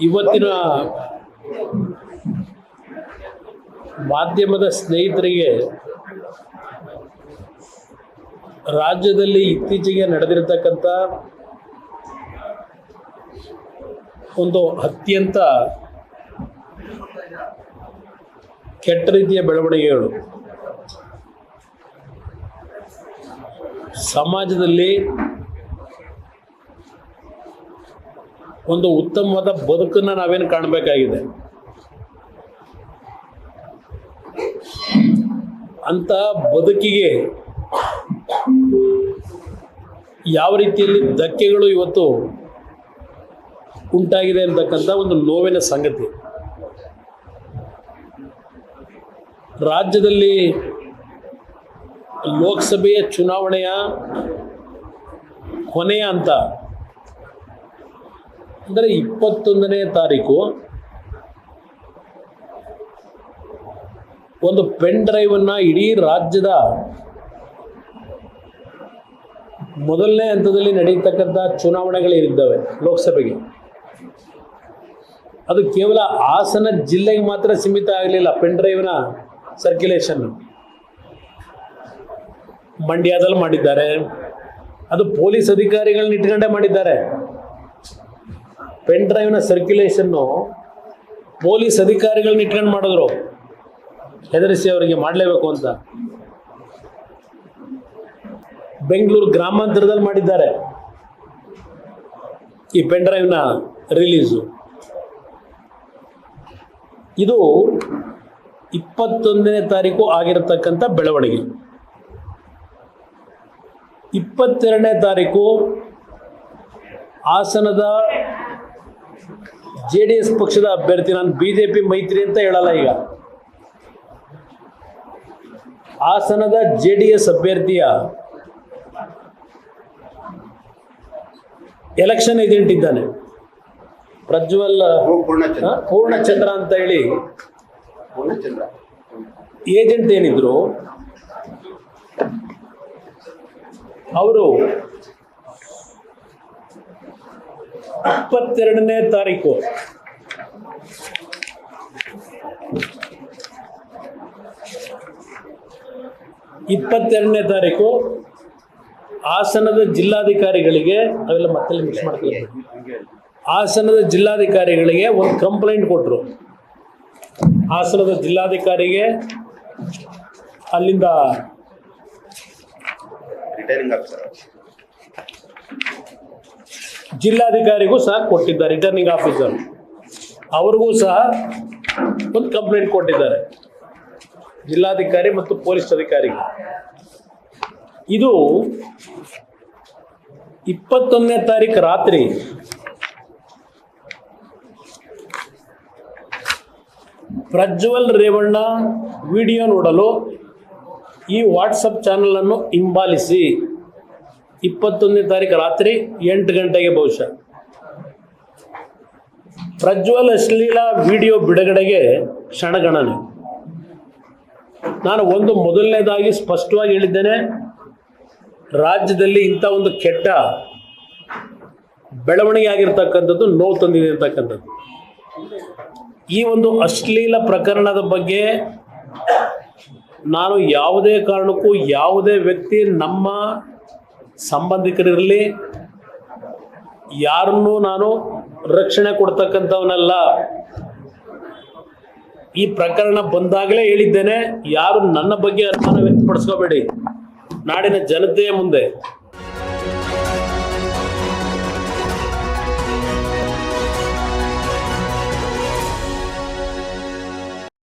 ಇವತ್ತಿನ ಮಾಧ್ಯಮದ ಸ್ನೇಹಿತರಿಗೆ ರಾಜ್ಯದಲ್ಲಿ ಇತ್ತೀಚೆಗೆ ನಡೆದಿರತಕ್ಕಂಥ ಒಂದು ಅತ್ಯಂತ ಕೆಟ್ಟ ರೀತಿಯ ಬೆಳವಣಿಗೆಗಳು. ಸಮಾಜದಲ್ಲಿ ಒಂದು ಉತ್ತಮವಾದ ಬದುಕನ್ನು ನಾವೇನು ಕಾಣಬೇಕಾಗಿದೆ? ಅಂತ ಬದುಕಿಗೆ ಯಾವ ರೀತಿಯಲ್ಲಿ ಧಕ್ಕೆಗಳು ಇವತ್ತು ಉಂಟಾಗಿದೆ ಅಂತಕ್ಕಂಥ ಒಂದು ನೋವಿನ ಸಂಗತಿ. ರಾಜ್ಯದಲ್ಲಿ ಲೋಕಸಭೆಯ ಚುನಾವಣೆಯ ಕೊನೆಯ ಹಂತ ಅಂದರೆ ಇಪ್ಪತ್ತೊಂದನೇ ತಾರೀಕು ಒಂದು ಪೆನ್ ಡ್ರೈವನ್ನು ಇಡೀ ರಾಜ್ಯದ ಮೊದಲನೇ ಹಂತದಲ್ಲಿ ನಡೆಯತಕ್ಕಂಥ ಚುನಾವಣೆಗಳಿದ್ದಾವೆ ಲೋಕಸಭೆಗೆ. ಅದು ಕೇವಲ ಹಾಸನ ಜಿಲ್ಲೆಗೆ ಮಾತ್ರ ಸೀಮಿತ ಆಗಲಿಲ್ಲ, ಪೆನ್ ಡ್ರೈವ್ನ ಸರ್ಕ್ಯುಲೇಷನ್ ಮಂಡ್ಯದಲ್ಲಿ ಮಾಡಿದ್ದಾರೆ. ಅದು ಪೊಲೀಸ್ ಅಧಿಕಾರಿಗಳನ್ನ ಇಟ್ಕೊಂಡೇ ಮಾಡಿದ್ದಾರೆ. ಪೆನ್ ಡ್ರೈವ್ನ ಸರ್ಕ್ಯುಲೇಷನ್ನು ಪೊಲೀಸ್ ಅಧಿಕಾರಿಗಳನ್ನ ಇಟ್ಕೊಂಡು ಮಾಡಿದ್ರು. ಹೆದರಿಸಿ ಅವರಿಗೆ ಮಾಡಲೇಬೇಕು ಅಂತ. ಬೆಂಗಳೂರು ಗ್ರಾಮಾಂತರದಲ್ಲಿ ಮಾಡಿದ್ದಾರೆ. ಈ ಪೆನ್ ಡ್ರೈವ್ನ ರಿಲೀಸು ಇದು ಇಪ್ಪತ್ತೊಂದನೇ ತಾರೀಕು ಆಗಿರತಕ್ಕಂಥ ಬೆಳವಣಿಗೆ. ಇಪ್ಪತ್ತೆರಡನೇ ತಾರೀಕು ಹಾಸನದ ಜೆ ಡಿ ಎಸ್ ಪಕ್ಷದ ಅಭ್ಯರ್ಥಿ ನಾನು ಬಿ ಜೆ ಪಿ ಮೈತ್ರಿ ಅಂತ ಹೇಳಲ್ಲ ಈಗ. ಹಾಸನದ ಜೆ ಡಿ ಎಸ್ ಅಭ್ಯರ್ಥಿಯ ಎಲೆಕ್ಷನ್ ಏಜೆಂಟ್ ಇದ್ದಾನೆ. ಪ್ರಜ್ವಲ್ ಪೂರ್ಣಚಂದ್ರ. ಅಂತ ಹೇಳಿ. ಏಜೆಂಟ್ ಏನಿದ್ರು ಅವರು ಇಪ್ಪತ್ತೆರಡನೇ ತಾರೀಕು. ಇಪ್ಪತ್ತೆರಡನೇ ತಾರೀಕು ಹಾಸನದ ಜಿಲ್ಲಾಧಿಕಾರಿಗಳಿಗೆ ಅವೆಲ್ಲ ಮತ್ತೆ ಮಿಕ್ಸ್ ಮಾಡ್ತೀವಿ ಹಾಸನದ ಜಿಲ್ಲಾಧಿಕಾರಿಗಳಿಗೆ ಒಂದು ಕಂಪ್ಲೇಂಟ್ ಕೊಟ್ಟರು ಹಾಸನದ ಜಿಲ್ಲಾಧಿಕಾರಿಗೆ ಅಲ್ಲಿಂದ ಜಿಲ್ಲಾಧಿಕಾರಿಗೂ ಸಹ ಕೊಟ್ಟಿದ್ದಾರೆ ರಿಟರ್ನಿಂಗ್ ಆಫೀಸರ್ ಅವ್ರಿಗೂ ಸಹ ಒಂದು ಕಂಪ್ಲೇಂಟ್ ಕೊಟ್ಟಿದ್ದಾರೆ. ಜಿಲ್ಲಾಧಿಕಾರಿ ಮತ್ತು ಪೊಲೀಸ್ ಅಧಿಕಾರಿಗೆ. ಇದು ಇಪ್ಪತ್ತೊಂದನೇ ತಾರೀಕು ರಾತ್ರಿ ಪ್ರಜ್ವಲ್ ರೇವಣ್ಣ ವಿಡಿಯೋ ನೋಡಲು ಈ ವಾಟ್ಸಪ್ ಚಾನಲನ್ನು ಹಿಂಬಾಲಿಸಿ. ಇಪ್ಪತ್ತೊಂದನೇ ತಾರೀಕು ರಾತ್ರಿ ಎಂಟು ಗಂಟೆಗೆ ಬಹುಶಃ. ಪ್ರಜ್ವಲ್ ಅಶ್ಲೀಲ ವಿಡಿಯೋ ಬಿಡುಗಡೆಗೆ ಕ್ಷಣಗಣನೆ. ನಾನು ಒಂದು ಮೊದಲನೇದಾಗಿ ಸ್ಪಷ್ಟವಾಗಿ ಹೇಳಿದ್ದೇನೆ, ರಾಜ್ಯದಲ್ಲಿ ಇಂಥ ಒಂದು ಕೆಟ್ಟ ಬೆಳವಣಿಗೆ ಆಗಿರ್ತಕ್ಕಂಥದ್ದು ನೋವು ತಂದಿದೆ ಅಂತಕ್ಕಂಥದ್ದು ಈ ಒಂದು ಅಶ್ಲೀಲ ಪ್ರಕರಣದ ಬಗ್ಗೆ ನಾನು ಯಾವುದೇ ಕಾರಣಕ್ಕೂ ಯಾವುದೇ ವ್ಯಕ್ತಿ ನಮ್ಮ ಸಂಬಂಧಿಕರಿರಲಿ ಯಾರನ್ನೂ ನಾನು ರಕ್ಷಣೆ ಕೊಡ್ತಕ್ಕಂಥವನಲ್ಲ. ಈ ಪ್ರಕರಣ ಬಂದಾಗಲೇ ಹೇಳಿದ್ದೇನೆ, ಯಾರು ನನ್ನ ಬಗ್ಗೆ ಅನುಮಾನ ವ್ಯಕ್ತಪಡಿಸ್ಕೋಬೇಡಿ. ನಾಡಿನ ಜನತೆಯ ಮುಂದೆ